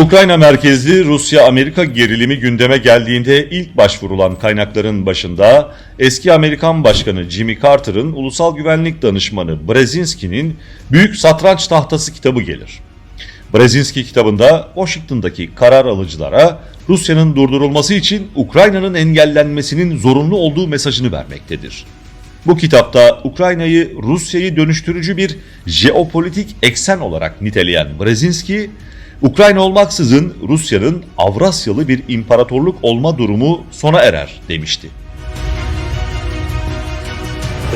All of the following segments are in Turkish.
Ukrayna merkezli Rusya-Amerika gerilimi gündeme geldiğinde ilk başvurulan kaynakların başında eski Amerikan Başkanı Jimmy Carter'ın ulusal güvenlik danışmanı Brzezinski'nin Büyük Satranç Tahtası kitabı gelir. Brzezinski kitabında Washington'daki karar alıcılara Rusya'nın durdurulması için Ukrayna'nın engellenmesinin zorunlu olduğu mesajını vermektedir. Bu kitapta Ukrayna'yı Rusya'yı dönüştürücü bir jeopolitik eksen olarak niteleyen Brzezinski, Ukrayna olmaksızın Rusya'nın Avrasyalı bir imparatorluk olma durumu sona erer demişti.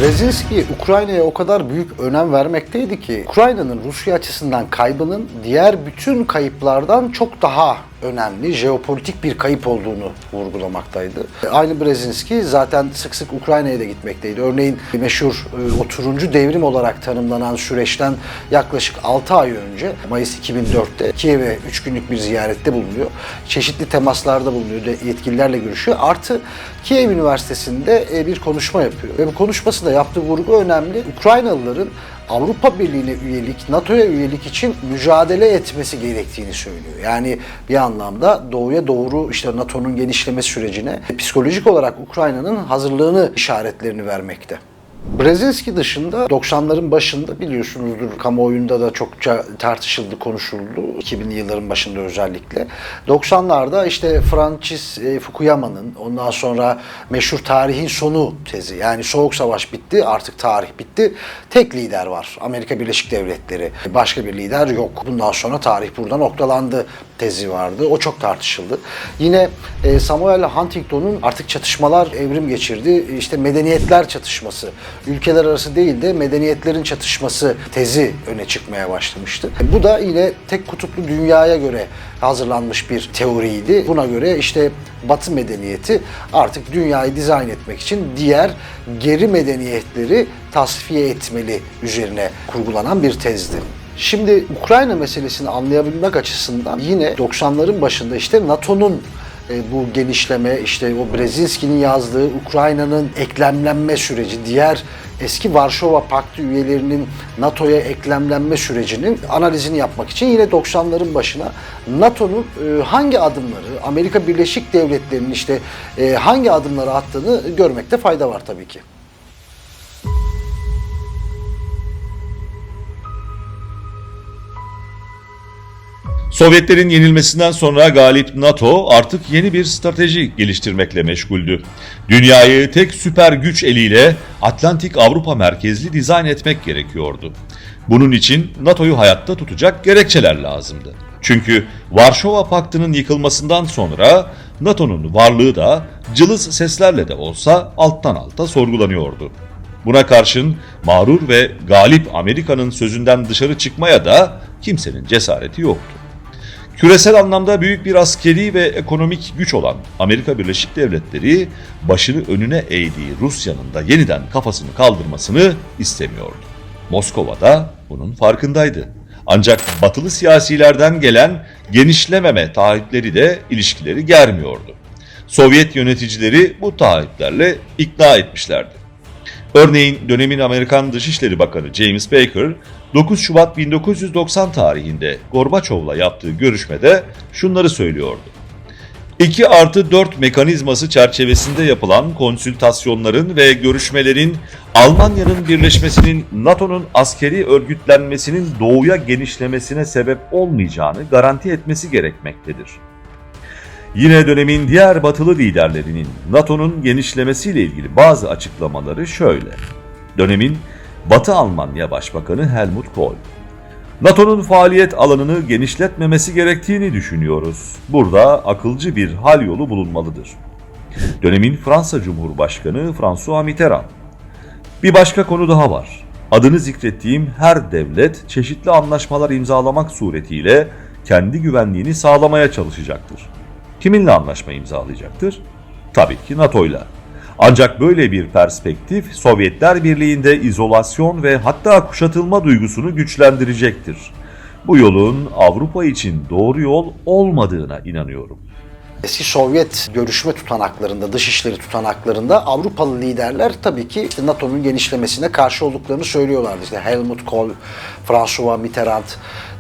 Brzezinski Ukrayna'ya o kadar büyük önem vermekteydi ki Ukrayna'nın Rusya açısından kaybının diğer bütün kayıplardan çok daha önemli jeopolitik bir kayıp olduğunu vurgulamaktaydı. Aynı Brzezinski zaten sık sık Ukrayna'ya da gitmekteydi. Örneğin meşhur e, o turuncu devrim olarak tanımlanan süreçten yaklaşık 6 ay önce Mayıs 2004'te Kiev'e 3 günlük bir ziyarette bulunuyor. Çeşitli temaslarda bulunuyor, yetkililerle görüşüyor. Artı Kiev Üniversitesi'nde e, bir konuşma yapıyor. Ve bu konuşmasında yaptığı vurgu önemli. Ukraynalıların Avrupa Birliği'ne üyelik, NATO'ya üyelik için mücadele etmesi gerektiğini söylüyor. Yani bir anlamda doğuya doğru işte NATO'nun genişleme sürecine psikolojik olarak Ukrayna'nın hazırlığını işaretlerini vermekte. Brzezinski dışında 90'ların başında biliyorsunuzdur kamuoyunda da çokça tartışıldı, konuşuldu 2000'li yılların başında özellikle. 90'larda işte Francis e, Fukuyama'nın ondan sonra meşhur tarihin sonu tezi yani soğuk savaş bitti artık tarih bitti. Tek lider var Amerika Birleşik Devletleri. Başka bir lider yok. Bundan sonra tarih burada noktalandı tezi vardı. O çok tartışıldı. Yine e, Samuel Huntington'un artık çatışmalar evrim geçirdi. İşte medeniyetler çatışması. Ülkeler arası değil de medeniyetlerin çatışması tezi öne çıkmaya başlamıştı. Bu da yine tek kutuplu dünyaya göre hazırlanmış bir teoriydi. Buna göre işte Batı medeniyeti artık dünyayı dizayn etmek için diğer geri medeniyetleri tasfiye etmeli üzerine kurgulanan bir tezdi. Şimdi Ukrayna meselesini anlayabilmek açısından yine 90'ların başında işte NATO'nun bu genişleme, işte o Brzezinski'nin yazdığı Ukrayna'nın eklemlenme süreci, diğer eski Varşova Paktı üyelerinin NATO'ya eklemlenme sürecinin analizini yapmak için yine 90'ların başına NATO'nun e, hangi adımları, Amerika Birleşik Devletleri'nin işte e, hangi adımları attığını görmekte fayda var tabii ki. Sovyetlerin yenilmesinden sonra galip NATO artık yeni bir strateji geliştirmekle meşguldü. Dünyayı tek süper güç eliyle Atlantik Avrupa merkezli dizayn etmek gerekiyordu. Bunun için NATO'yu hayatta tutacak gerekçeler lazımdı. Çünkü Varşova Paktı'nın yıkılmasından sonra NATO'nun varlığı da cılız seslerle de olsa alttan alta sorgulanıyordu. Buna karşın mağrur ve galip Amerika'nın sözünden dışarı çıkmaya da kimsenin cesareti yoktu. Küresel anlamda büyük bir askeri ve ekonomik güç olan Amerika Birleşik Devletleri başını önüne eğdiği Rusya'nın da yeniden kafasını kaldırmasını istemiyordu. Moskova da bunun farkındaydı. Ancak batılı siyasilerden gelen genişlememe taahhütleri de ilişkileri germiyordu. Sovyet yöneticileri bu taahhütlerle ikna etmişlerdi. Örneğin dönemin Amerikan Dışişleri Bakanı James Baker 9 Şubat 1990 tarihinde Gorbaçov'la yaptığı görüşmede şunları söylüyordu. 2 artı 4 mekanizması çerçevesinde yapılan konsültasyonların ve görüşmelerin Almanya'nın birleşmesinin NATO'nun askeri örgütlenmesinin doğuya genişlemesine sebep olmayacağını garanti etmesi gerekmektedir. Yine dönemin diğer batılı liderlerinin NATO'nun genişlemesiyle ilgili bazı açıklamaları şöyle. Dönemin Batı Almanya Başbakanı Helmut Kohl. NATO'nun faaliyet alanını genişletmemesi gerektiğini düşünüyoruz. Burada akılcı bir hal yolu bulunmalıdır. Dönemin Fransa Cumhurbaşkanı François Mitterrand. Bir başka konu daha var. Adını zikrettiğim her devlet çeşitli anlaşmalar imzalamak suretiyle kendi güvenliğini sağlamaya çalışacaktır. Kiminle anlaşma imzalayacaktır? Tabii ki NATO'yla. Ancak böyle bir perspektif Sovyetler Birliği'nde izolasyon ve hatta kuşatılma duygusunu güçlendirecektir. Bu yolun Avrupa için doğru yol olmadığına inanıyorum. Eski Sovyet görüşme tutanaklarında, dışişleri tutanaklarında Avrupalı liderler tabii ki NATO'nun genişlemesine karşı olduklarını söylüyorlardı. İşte Helmut Kohl, François Mitterrand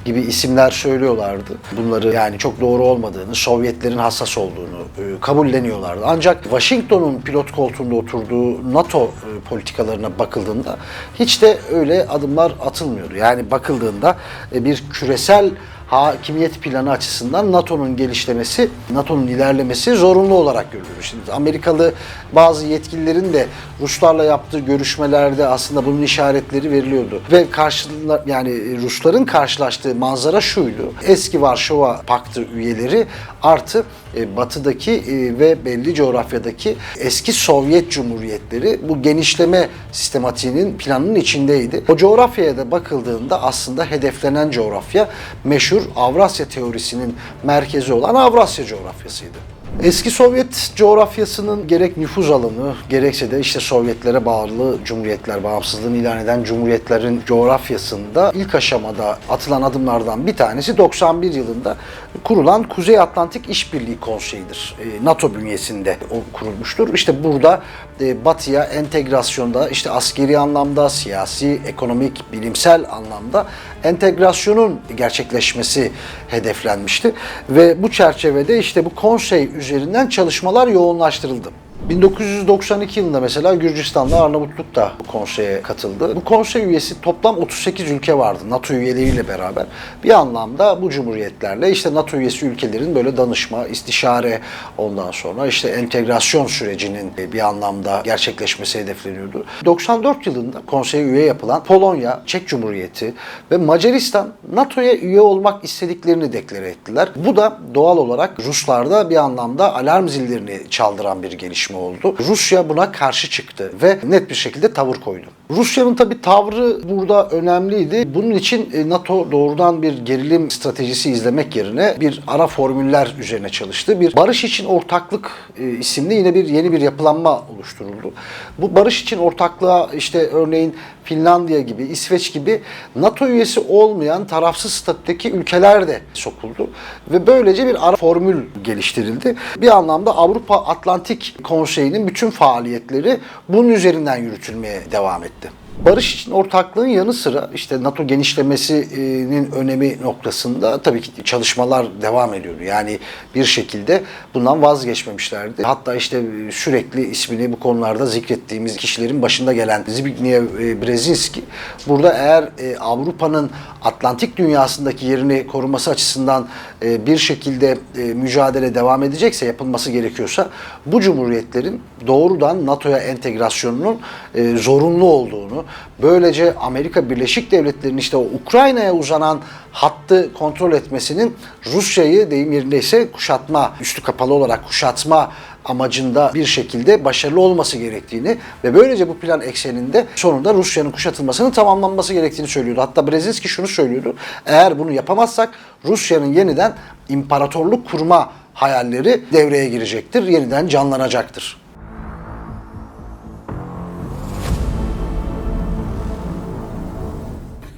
gibi isimler söylüyorlardı. Bunları yani çok doğru olmadığını, Sovyetlerin hassas olduğunu e, kabulleniyorlardı. Ancak Washington'un pilot koltuğunda oturduğu NATO e, politikalarına bakıldığında hiç de öyle adımlar atılmıyordu. Yani bakıldığında e, bir küresel hakimiyet planı açısından NATO'nun gelişlemesi, NATO'nun ilerlemesi zorunlu olarak görülüyor. Şimdi Amerikalı bazı yetkililerin de Ruslarla yaptığı görüşmelerde aslında bunun işaretleri veriliyordu. Ve karşılar yani Rusların karşılaştığı manzara şuydu. Eski Varşova Paktı üyeleri artı e, batıdaki e, ve belli coğrafyadaki eski Sovyet Cumhuriyetleri bu genişleme sistematiğinin planının içindeydi. O coğrafyaya da bakıldığında aslında hedeflenen coğrafya meşhur Avrasya teorisinin merkezi olan Avrasya coğrafyasıydı. Eski Sovyet coğrafyasının gerek nüfuz alanı gerekse de işte Sovyetlere bağlı cumhuriyetler, bağımsızlığını ilan eden cumhuriyetlerin coğrafyasında ilk aşamada atılan adımlardan bir tanesi 91 yılında kurulan Kuzey Atlantik İşbirliği Konseyi'dir. E, NATO bünyesinde o kurulmuştur. İşte burada e, Batı'ya entegrasyonda işte askeri anlamda, siyasi, ekonomik, bilimsel anlamda entegrasyonun gerçekleşmesi hedeflenmişti. Ve bu çerçevede işte bu konsey üzerinden çalışmalar yoğunlaştırıldı. 1992 yılında mesela Gürcistan'la Arnavutluk da bu konseye katıldı. Bu konsey üyesi toplam 38 ülke vardı NATO üyeleriyle beraber. Bir anlamda bu cumhuriyetlerle işte NATO üyesi ülkelerin böyle danışma, istişare ondan sonra işte entegrasyon sürecinin bir anlamda gerçekleşmesi hedefleniyordu. 94 yılında konseye üye yapılan Polonya, Çek Cumhuriyeti ve Macaristan NATO'ya üye olmak istediklerini deklare ettiler. Bu da doğal olarak Ruslarda bir anlamda alarm zillerini çaldıran bir gelişme oldu. Rusya buna karşı çıktı ve net bir şekilde tavır koydu. Rusya'nın tabii tavrı burada önemliydi. Bunun için e, NATO doğrudan bir gerilim stratejisi izlemek yerine bir ara formüller üzerine çalıştı. Bir barış için ortaklık e, isimli yine bir yeni bir yapılanma oluşturuldu. Bu barış için ortaklığa işte örneğin Finlandiya gibi, İsveç gibi NATO üyesi olmayan tarafsız statüdeki ülkeler de sokuldu. Ve böylece bir ara formül geliştirildi. Bir anlamda Avrupa Atlantik Konseyi'nin bütün faaliyetleri bunun üzerinden yürütülmeye devam etti etti. Barış için ortaklığın yanı sıra işte NATO genişlemesinin önemi noktasında tabii ki çalışmalar devam ediyordu. Yani bir şekilde bundan vazgeçmemişlerdi. Hatta işte sürekli ismini bu konularda zikrettiğimiz kişilerin başında gelen Zbigniew Brzezinski burada eğer e, Avrupa'nın Atlantik dünyasındaki yerini koruması açısından e, bir şekilde e, mücadele devam edecekse, yapılması gerekiyorsa bu cumhuriyetlerin doğrudan NATO'ya entegrasyonunun e, zorunlu olduğunu, böylece Amerika Birleşik Devletleri'nin işte o Ukrayna'ya uzanan hattı kontrol etmesinin Rusya'yı deyim yerindeyse kuşatma, üstü kapalı olarak kuşatma amacında bir şekilde başarılı olması gerektiğini ve böylece bu plan ekseninde sonunda Rusya'nın kuşatılmasının tamamlanması gerektiğini söylüyordu. Hatta Brzezinski şunu söylüyordu. Eğer bunu yapamazsak Rusya'nın yeniden imparatorluk kurma hayalleri devreye girecektir, yeniden canlanacaktır.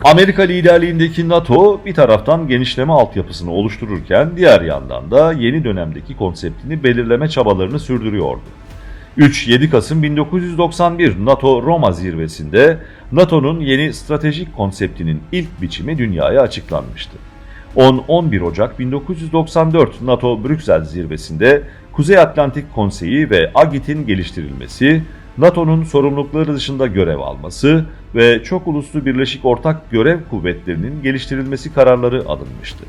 Amerika liderliğindeki NATO bir taraftan genişleme altyapısını oluştururken diğer yandan da yeni dönemdeki konseptini belirleme çabalarını sürdürüyordu. 3-7 Kasım 1991 NATO Roma zirvesinde NATO'nun yeni stratejik konseptinin ilk biçimi dünyaya açıklanmıştı. 10-11 Ocak 1994 NATO Brüksel zirvesinde Kuzey Atlantik Konseyi ve AGİT'in geliştirilmesi, NATO'nun sorumlulukları dışında görev alması ve çok uluslu birleşik ortak görev kuvvetlerinin geliştirilmesi kararları alınmıştı.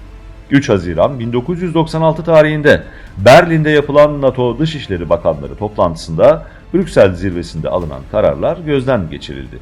3 Haziran 1996 tarihinde Berlin'de yapılan NATO Dışişleri Bakanları toplantısında Brüksel zirvesinde alınan kararlar gözden geçirildi.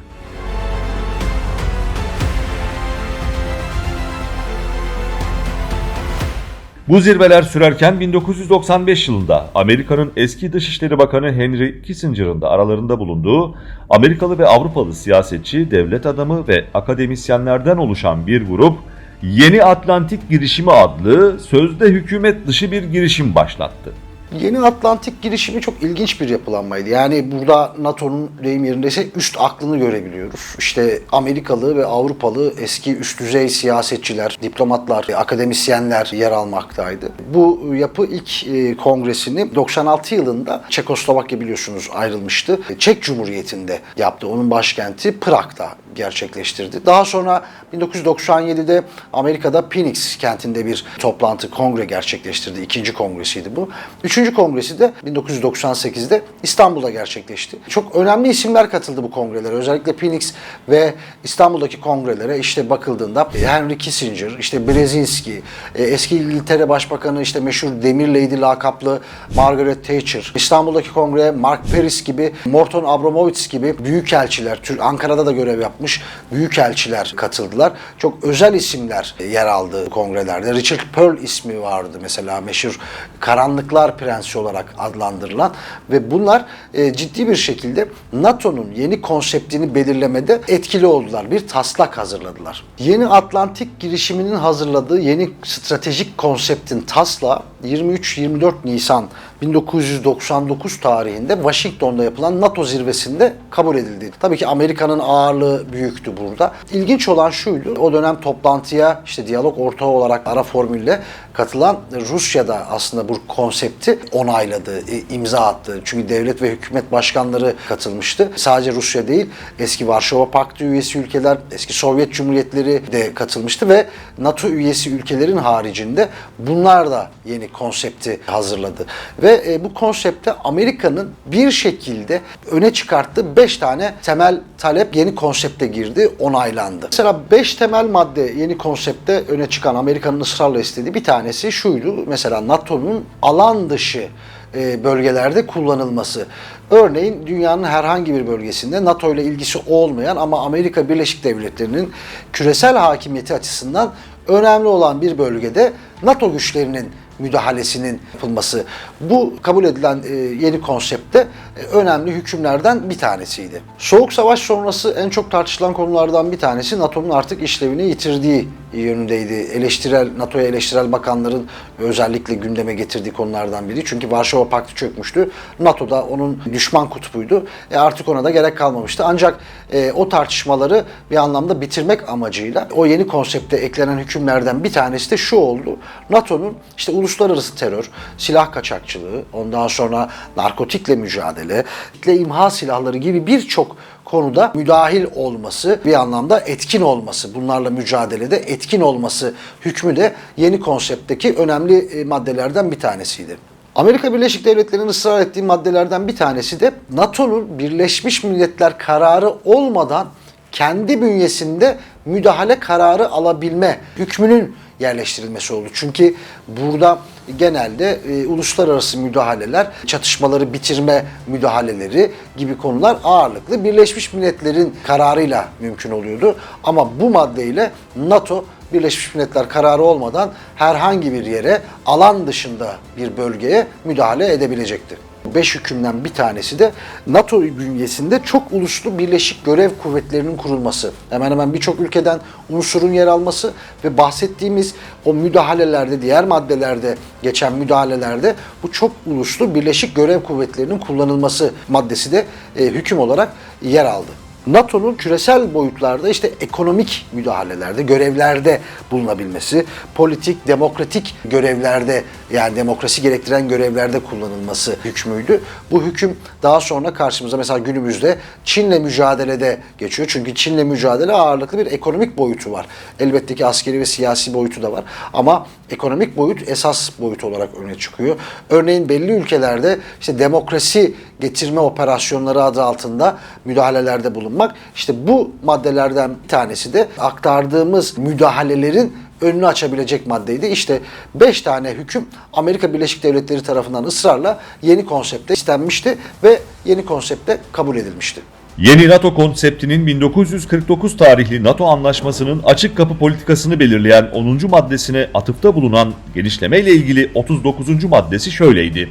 Bu zirveler sürerken 1995 yılında Amerika'nın eski Dışişleri Bakanı Henry Kissinger'ın da aralarında bulunduğu Amerikalı ve Avrupalı siyasetçi, devlet adamı ve akademisyenlerden oluşan bir grup Yeni Atlantik Girişimi adlı sözde hükümet dışı bir girişim başlattı. Yeni Atlantik girişimi çok ilginç bir yapılanmaydı. Yani burada NATO'nun deyim yerindeyse üst aklını görebiliyoruz. İşte Amerikalı ve Avrupalı eski üst düzey siyasetçiler, diplomatlar, akademisyenler yer almaktaydı. Bu yapı ilk e, kongresini 96 yılında Çekoslovakya biliyorsunuz ayrılmıştı. Çek Cumhuriyeti'nde yaptı. Onun başkenti Prag'da gerçekleştirdi. Daha sonra 1997'de Amerika'da Phoenix kentinde bir toplantı, kongre gerçekleştirdi. İkinci kongresiydi bu. Üçüncü kongresi de 1998'de İstanbul'da gerçekleşti. Çok önemli isimler katıldı bu kongrelere. Özellikle Phoenix ve İstanbul'daki kongrelere işte bakıldığında Henry Kissinger, işte Brzezinski, e, eski İngiltere Başbakanı işte meşhur Demir Lady lakaplı Margaret Thatcher, İstanbul'daki kongreye Mark Paris gibi, Morton Abramovich gibi büyükelçiler, Tür- Ankara'da da görev yapmış büyükelçiler katıldılar. Çok özel isimler yer aldı kongrelerde. Richard Pearl ismi vardı mesela meşhur Karanlıklar Prensi olarak adlandırılan ve bunlar e, ciddi bir şekilde NATO'nun yeni konseptini belirlemede etkili oldular. Bir taslak hazırladılar. Yeni Atlantik girişiminin hazırladığı yeni stratejik konseptin taslağı 23-24 Nisan 1999 tarihinde Washington'da yapılan NATO zirvesinde kabul edildi. Tabii ki Amerika'nın ağırlığı büyüktü burada. İlginç olan şuydu. O dönem toplantıya işte diyalog ortağı olarak ara formülle katılan Rusya'da aslında bu konsepti onayladı, e, imza attı. Çünkü devlet ve hükümet başkanları katılmıştı. Sadece Rusya değil, eski Varşova Paktı üyesi ülkeler, eski Sovyet Cumhuriyetleri de katılmıştı ve NATO üyesi ülkelerin haricinde bunlar da yeni konsepti hazırladı. Ve e, bu konsepte Amerika'nın bir şekilde öne çıkarttığı 5 tane temel talep yeni konsepte girdi, onaylandı. Mesela 5 temel madde yeni konsepte öne çıkan Amerika'nın ısrarla istediği bir tanesi şuydu. Mesela NATO'nun alan dışı e, bölgelerde kullanılması. Örneğin dünyanın herhangi bir bölgesinde NATO ile ilgisi olmayan ama Amerika Birleşik Devletleri'nin küresel hakimiyeti açısından önemli olan bir bölgede NATO güçlerinin müdahalesinin yapılması. Bu kabul edilen e, yeni konsepte e, önemli hükümlerden bir tanesiydi. Soğuk Savaş sonrası en çok tartışılan konulardan bir tanesi NATO'nun artık işlevini yitirdiği yönündeydi. Eleştirel NATO'ya eleştirel bakanların özellikle gündeme getirdiği konulardan biri. Çünkü Varşova Paktı çökmüştü. NATO da onun düşman kutbuydu. E artık ona da gerek kalmamıştı. Ancak e, o tartışmaları bir anlamda bitirmek amacıyla o yeni konsepte eklenen hükümlerden bir tanesi de şu oldu. NATO'nun işte uluslararası terör, silah kaçakçılığı, ondan sonra narkotikle mücadele, imha silahları gibi birçok konuda müdahil olması, bir anlamda etkin olması, bunlarla mücadelede etkin olması hükmü de yeni konseptteki önemli e, maddelerden bir tanesiydi. Amerika Birleşik Devletleri'nin ısrar ettiği maddelerden bir tanesi de NATO'nun Birleşmiş Milletler kararı olmadan kendi bünyesinde müdahale kararı alabilme hükmünün yerleştirilmesi oldu. Çünkü burada genelde e, uluslararası müdahaleler, çatışmaları bitirme müdahaleleri gibi konular ağırlıklı Birleşmiş Milletler'in kararıyla mümkün oluyordu. Ama bu maddeyle NATO Birleşmiş Milletler kararı olmadan herhangi bir yere alan dışında bir bölgeye müdahale edebilecekti. Beş hükümden bir tanesi de NATO bünyesinde çok uluslu birleşik görev kuvvetlerinin kurulması. Hemen hemen birçok ülkeden unsurun yer alması ve bahsettiğimiz o müdahalelerde, diğer maddelerde geçen müdahalelerde bu çok uluslu birleşik görev kuvvetlerinin kullanılması maddesi de e, hüküm olarak yer aldı. NATO'nun küresel boyutlarda işte ekonomik müdahalelerde, görevlerde bulunabilmesi, politik, demokratik görevlerde yani demokrasi gerektiren görevlerde kullanılması hükmüydü. Bu hüküm daha sonra karşımıza mesela günümüzde Çin'le mücadelede geçiyor. Çünkü Çin'le mücadele ağırlıklı bir ekonomik boyutu var. Elbette ki askeri ve siyasi boyutu da var. Ama ekonomik boyut esas boyut olarak öne çıkıyor. Örneğin belli ülkelerde işte demokrasi getirme operasyonları adı altında müdahalelerde bulunmak. İşte bu maddelerden bir tanesi de aktardığımız müdahalelerin önünü açabilecek maddeydi. İşte 5 tane hüküm Amerika Birleşik Devletleri tarafından ısrarla yeni konsepte istenmişti ve yeni konsepte kabul edilmişti. Yeni NATO konseptinin 1949 tarihli NATO anlaşmasının açık kapı politikasını belirleyen 10. maddesine atıfta bulunan genişleme ile ilgili 39. maddesi şöyleydi.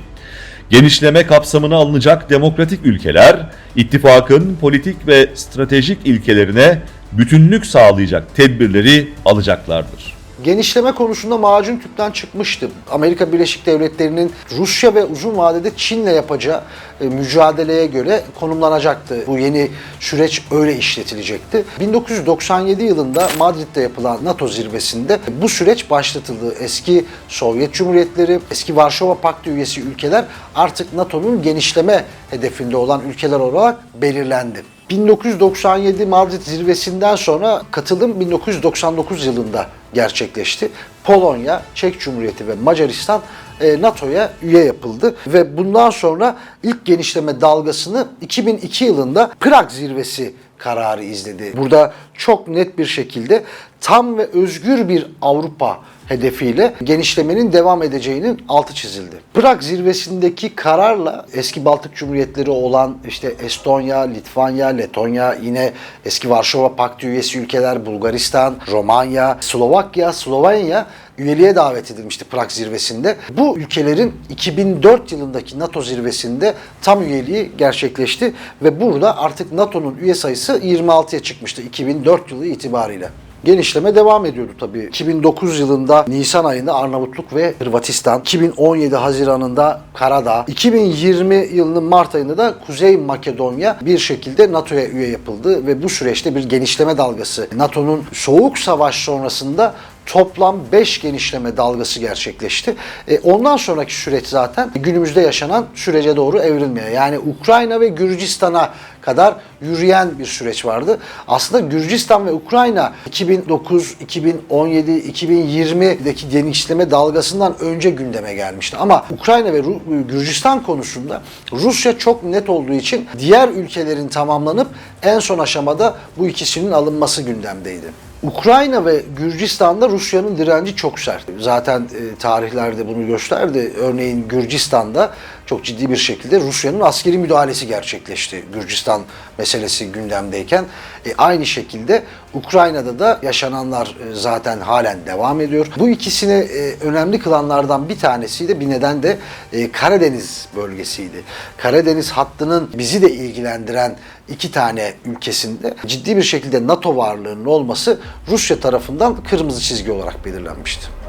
Genişleme kapsamına alınacak demokratik ülkeler, ittifakın politik ve stratejik ilkelerine bütünlük sağlayacak tedbirleri alacaklardır. Genişleme konusunda macun tüpten çıkmıştı. Amerika Birleşik Devletleri'nin Rusya ve uzun vadede Çin'le yapacağı e, mücadeleye göre konumlanacaktı. Bu yeni süreç öyle işletilecekti. 1997 yılında Madrid'de yapılan NATO zirvesinde bu süreç başlatıldı. Eski Sovyet Cumhuriyetleri, eski Varşova Paktı üyesi ülkeler artık NATO'nun genişleme hedefinde olan ülkeler olarak belirlendi. 1997 Madrid zirvesinden sonra katılım 1999 yılında gerçekleşti. Polonya, Çek Cumhuriyeti ve Macaristan e, NATO'ya üye yapıldı ve bundan sonra ilk genişleme dalgasını 2002 yılında Prag zirvesi kararı izledi. Burada çok net bir şekilde tam ve özgür bir Avrupa hedefiyle genişlemenin devam edeceğinin altı çizildi. Prag zirvesindeki kararla eski Baltık Cumhuriyetleri olan işte Estonya, Litvanya, Letonya, yine eski Varşova Paktı üyesi ülkeler Bulgaristan, Romanya, Slovakya, Slovenya üyeliğe davet edilmişti Prag zirvesinde. Bu ülkelerin 2004 yılındaki NATO zirvesinde tam üyeliği gerçekleşti ve burada artık NATO'nun üye sayısı 26'ya çıkmıştı 2004 yılı itibariyle. Genişleme devam ediyordu tabii. 2009 yılında Nisan ayında Arnavutluk ve Hırvatistan, 2017 Haziran'ında Karadağ, 2020 yılının Mart ayında da Kuzey Makedonya bir şekilde NATO'ya üye yapıldı ve bu süreçte bir genişleme dalgası. NATO'nun soğuk savaş sonrasında toplam 5 genişleme dalgası gerçekleşti. E, ondan sonraki süreç zaten günümüzde yaşanan sürece doğru evrilmeye. Yani Ukrayna ve Gürcistan'a kadar yürüyen bir süreç vardı. Aslında Gürcistan ve Ukrayna 2009, 2017, 2020'deki genişleme dalgasından önce gündeme gelmişti. Ama Ukrayna ve Gürcistan konusunda Rusya çok net olduğu için diğer ülkelerin tamamlanıp en son aşamada bu ikisinin alınması gündemdeydi. Ukrayna ve Gürcistan'da Rusya'nın direnci çok sert. Zaten e, tarihlerde bunu gösterdi. Örneğin Gürcistan'da çok ciddi bir şekilde Rusya'nın askeri müdahalesi gerçekleşti. Gürcistan meselesi gündemdeyken. E, aynı şekilde Ukrayna'da da yaşananlar e, zaten halen devam ediyor. Bu ikisini e, önemli kılanlardan bir tanesiydi. Bir neden de e, Karadeniz bölgesiydi. Karadeniz hattının bizi de ilgilendiren iki tane ülkesinde ciddi bir şekilde NATO varlığının olması Rusya tarafından kırmızı çizgi olarak belirlenmişti.